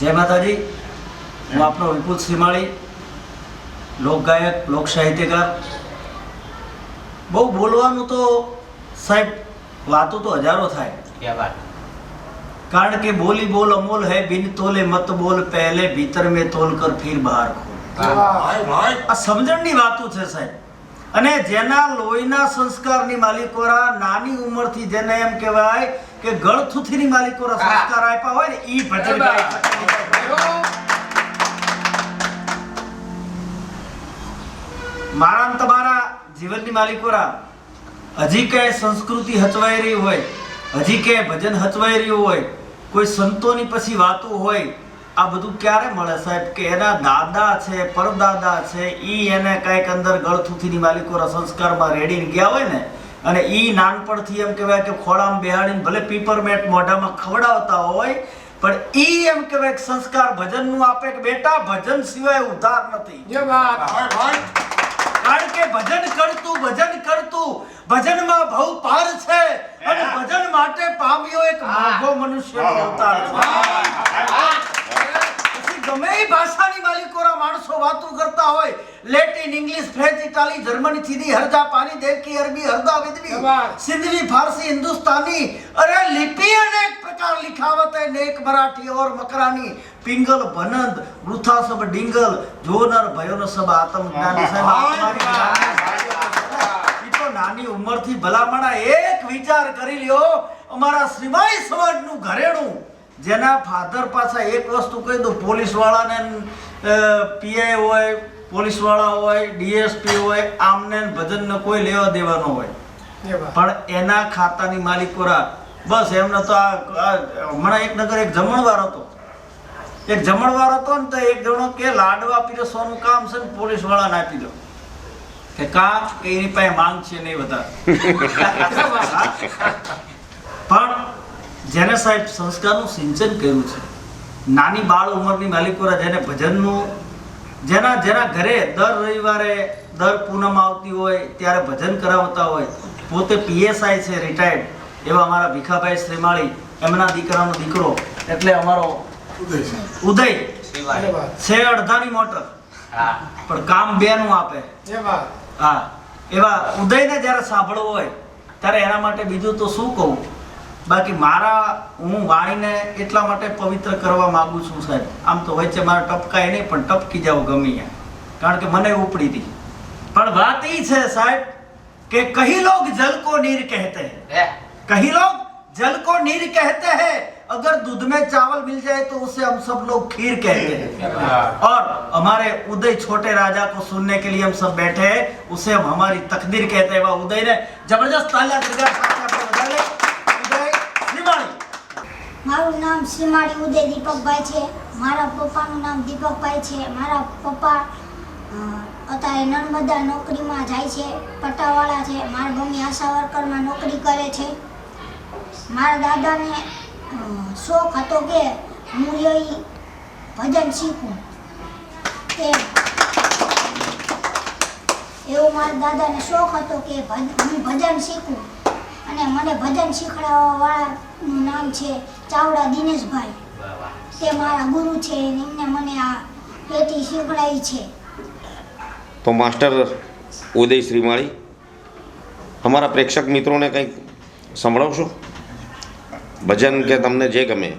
જય માતાજી. હું આપનો વિપુલ સીમાળી લોકગાયક લોક સાહિત્યકાર. બહુ બોલવાનું તો સાહેબ વાતો તો હજારો થાય. કારણ કે બોલી બોલ અમોલ હે બિન તોલે મત બોલ પહેલે ભીતર મેં તોલ કર ફીર બહાર ખોલ. આ સમજણની વાતો છે સાહેબ. અને જેના લોહીના સંસ્કારની માલિકોરા નાની ઉંમરથી જેને એમ કહેવાય કે ગળથુથીની માલિકોરા સંસ્કાર આપ્યા હોય ને ઈ ભજન ગાય મારા તમારા જીવનની માલિકોરા હજી કે સંસ્કૃતિ હચવાઈ રહી હોય હજી કે ભજન હચવાઈ રહ્યું હોય કોઈ સંતોની પછી વાતો હોય આ બધું ક્યારે મળે? સાહેબ કે એના દાદા છે પરદાદા છે ઈ એને કાંઈક અંદર ગળથુથીની માલિકોના સંસ્કારમાં રેડીને ગયા હોય ને અને ઈ નાનપણથી એમ કહેવાય કે ખોળામાં બેહાડીને ભલે પીપરમેટ મોઢામાં ખવડાવતા હોય પણ ઈ એમ કહેવાય કે સંસ્કાર ભજનનું આપે કે બેટા ભજન સિવાય ઉધાર નથી. કારણ કે ભજન કરતું ભજન કરતું ભજનમાં ભવ પાર છે અને ભજન માટે પામ્યો એક મોઘો મનુષ્ય અવતાર છે પછી ગમે એ ભાષાની લોકો વાતો કરતા હોય Latin English French Italy Germany થીદી હરજા પાની દેવકી અરબી હરદા વિદવી સિંધવી ફારસી હિન્દુસ્તાની અરે લિપિ અનેક પ્રકાર લિખાવત હે નેક મરાઠી ઓર મકરાની પિંગલ ભનંદ વૃથા સબ ડિંગલ જોનર ભયોનો સબ આત્મ જ્ઞાની સાહેબ આત્માની તો નાની ઉંમરથી ભલામણા એક વિચાર કરી લ્યો અમારા શ્રીમાઈ સમાજનું ઘરેણું જેના ફાધર પાછા એક વસ્તુ કહી દો પોલીસ વાળાને પીઆઈ હોય પોલીસવાળા હોય ડીએસપી હોય આમને ને ભજનને કોઈ લેવા દેવાનો હોય. પણ એના ખાતાની માલિકોરા બસ એમને તો આ હમણાં એક નગર એક જમણવાર હતો. એક જમણવાર હતો ને તો એક જણો કે લાડવા પીરસવાનું કામ છે ને પોલીસ વાળાને આપી દો. કે કા કે એની પાસે માંગ છે નહીં વધારે. પણ જેને સાહેબ સંસ્કારનું સિંચન કર્યું છે નાની બાળ ઉંમરની માલિકોરા જેને ભજનનું જેના જેના ઘરે દર રવિવારે દર પૂનમ આવતી હોય ત્યારે ભજન કરાવતા હોય પોતે પીએસઆઈ છે રિટાયર્ડ એવા અમારા ભીખાભાઈ શ્રીમાળી એમના દીકરાનો દીકરો એટલે અમારો ઉદય છે. અડધાની મોટર. પણ કામ બેનું આપે. હા. એવા ઉદયને જ્યારે સાંભળવો હોય ત્યારે એના માટે બીજું તો શું કહું? બાકી મારા હું વાણીને એટલા માટે પવિત્ર કરવા માંગુ છું સાહેબ આમ તો વચ્ચે મારા ટપકાય નહીં પણ ટપકી જાવ ગમી ત્યાં કારણ કે મને ઉપડી હતી પણ વાત એ છે સાહેબ કે કહી લોગ જલ કો નીર કહેતે હૈ है कहीं लोग जल को नीर कहते हैं अगर दूध में चावल मिल जाए तो उसे हम सब लोग खीर कहते हैं और हमारे उदय छोटे राजा को सुनने के लिए हम सब बैठे हैं उसे हम हमारी तकदीर कहते हैं वह उदय ने जबरदस्त तालियां મારું નામ શ્રીમાળી ઉદય દીપકભાઈ છે. મારા પપ્પાનું નામ દીપકભાઈ છે. મારા પપ્પા અત્યારે નર્મદા નોકરીમાં જાય છે પટ્ટાવાળા છે. મારા મમ્મી આશા વર્કરમાં નોકરી કરે છે. મારા દાદાને શોખ હતો કે હું એ ભજન શીખું. તે એવો મારા દાદાને શોખ હતો કે હું ભજન શીખું. અને મને ભજન શીખવાડવાવાળાનું નામ છે ચાવડા દિનેશભાઈ. તે મારા ગુરુ છે એમને મને આ પેટી શીખવાડી છે. તો માસ્ટર ઉદય શ્રીમાળી અમારા પ્રેક્ષક મિત્રોને કંઈક સંભળાવશો? ભજન કે તમને જે ગમે.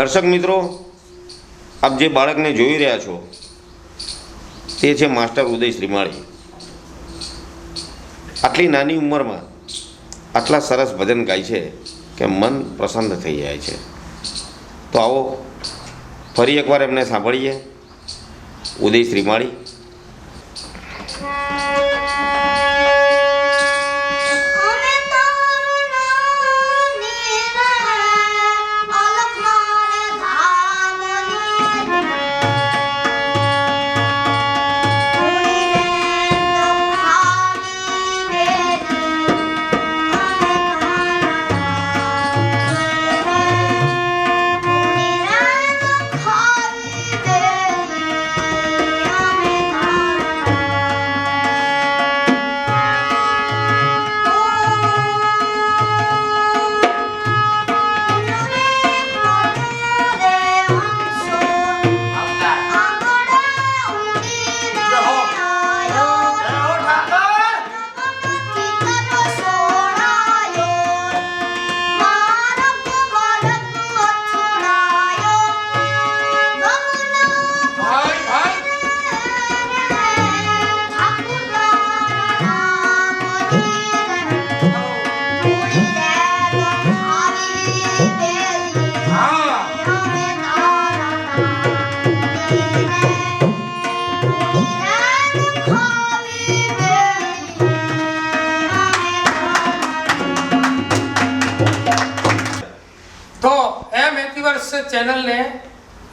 દર્શક મિત્રો, આપ જે બાળકને જોઈ રહ્યા છો, તે છે માસ્ટર ઉદય શ્રીમાળી. આટલી નાની ઉંમરમાં આટલા સરસ ભજન ગાય છે કે મન પ્રસન્ન થઈ જાય છે. તો આવો, ફરી એકવાર એમને સાંભળીએ. ઉદય શ્રીમાળી એમ ચેનલને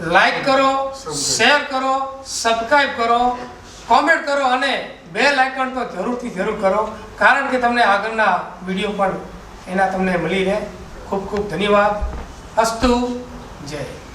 લાઈક કરો શેર કરો સબસ્ક્રાઈબ કરો કોમેન્ટ કરો અને બે લાઇકન તો જરૂરથી જરૂર કરો. કારણ કે તમને આગળના વીડિયો પણ એના તમને મળી રહે ખૂબ ખૂબ ધન્યવાદ. અસ્તુ, જય.